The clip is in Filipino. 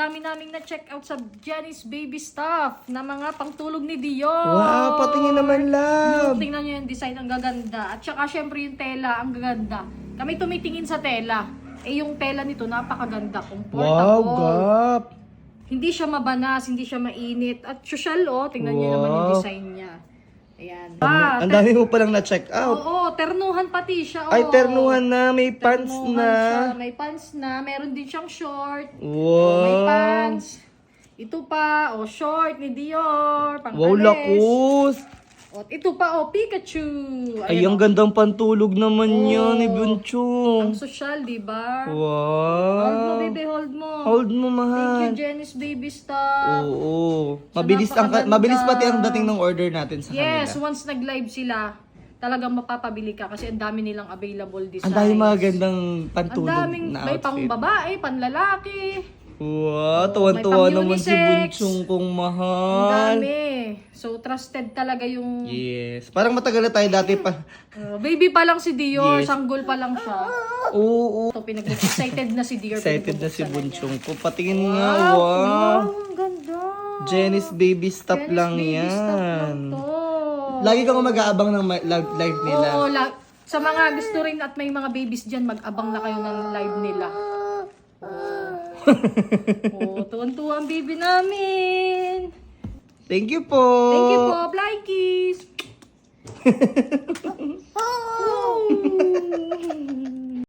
dami naming na-check out sa Jenny's Baby Stuff na mga pangtulog ni Dior. Wow, patingin naman, love. Tingnan nyo yung design, ang gaganda. At saka syempre yung tela, ang gaganda. Kami tumitingin sa tela. Eh yung tela nito, napakaganda. Comfortable. Wow, gap. Hindi siya mabanas, hindi siya mainit. At social, oh. Tingnan nyo naman yung Wow. design niya. Ayan. Ah, Ang dami mo palang na-check out. Oo, ternuhan pati siya. Ay, oh. ternuhan na. May pants Ternuhan na. siya. May pants na. Meron din siyang short. Wow. May pants. Ito pa, oh, short ni Dior. Pang Wow, lakus. At ito pa, oh, Pikachu. Ay, Ayan, ang gandang pantulog naman Oo. yan ni Ang social, di ba? Hold mo, Wow. baby, hold mo. Hold mo, Thank mahal. you, Jenny's baby stuff. Oo. Mabilis ang napakaganda. mabilis pati ang dating ng order natin sa Yes, kanila. once nag-live sila, talagang mapapabili ka kasi ang dami nilang available designs. Ang dami mga gandang Ang pantulog daming, na may pang outfit. babae, panlalaki. Wow, tuwan-tuwa naman si. Bunchong kong Ang mahal. dami. So, trusted talaga yung... Yes. Parang matagal na tayo dati pa. Uh, baby pa lang si Dior, Yes. sanggol pa lang siya. Oo. So, pinag excited na si Dior. Excited na si Bunchong ko. Patingin nga, niya. wow. Wow, ang ganda. Jenny's baby stuff Jenny's lang baby yan. stuff lang to. Lagi kang mag-aabang ng ma- live, live nila. Oo, la- sa mga gusto rin at may mga babies dyan, mag-abang na kayo ng live nila. Oo, tuwan-tuwa ang baby namin. Thank you po. Thank you po. Wow.